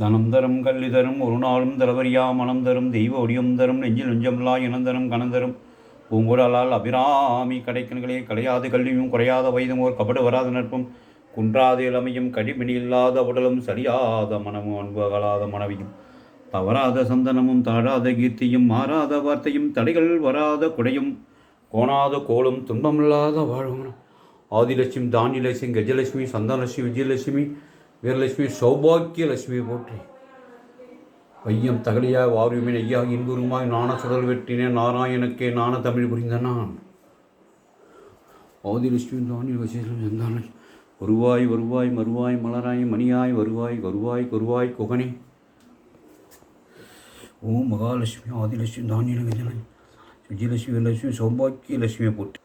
தனம் தரும் கல்வி தரும் ஒரு நாளும் தளவரியா மனம் தரும் தெய்வ ஒடியும் தரும் நெஞ்சில் நெஞ்சமில்லா இனந்தரும் கனந்தரும் பூங்குடலால் அபிராமி கடைக்கண்களே கலையாது கல்வியும் குறையாத வயதும் ஓர் கபடு வராத நட்பும். குன்றாத இளமையும் கடிபிணி இல்லாத உடலும் சரியாத மனமும் அன்பு அகலாத மனைவியும். தவறாத சந்தனமும் தாழாத கீர்த்தியும் மாறாத வார்த்தையும் தடைகள் வராத குடையும். கோணாத கோலும் துன்பமில்லாத வாழும் ஆதிலட்சுமி தானியலட்சுமி கஜலட்சுமி சந்தானலட்சுமி விஜயலட்சுமி வீரலட்சுமி சௌபாக்கிய லட்சுமி போற்றி. ஐயம் தகலியா வாரியுமின் ஐயா இன்புருமாய் நாண சுடல் வெட்டினேன் நாராயணக்கே நாண தமிழ் புரிந்த நான். ஆதிலட்சுமி தானியல் வசேலம் சந்தான வருவாய் வருவாய் மறுவாய் மலராய் மணியாய் வருவாய் வருவாய் குருவாய் குகனே. ஓம் மகாலட்சுமி ஆதிலட்சுமி தானிய விஜயலட்சுமி விஜயலட்சுமி சௌபாக்கிய சௌபாக்கியலட்சுமி போட்டி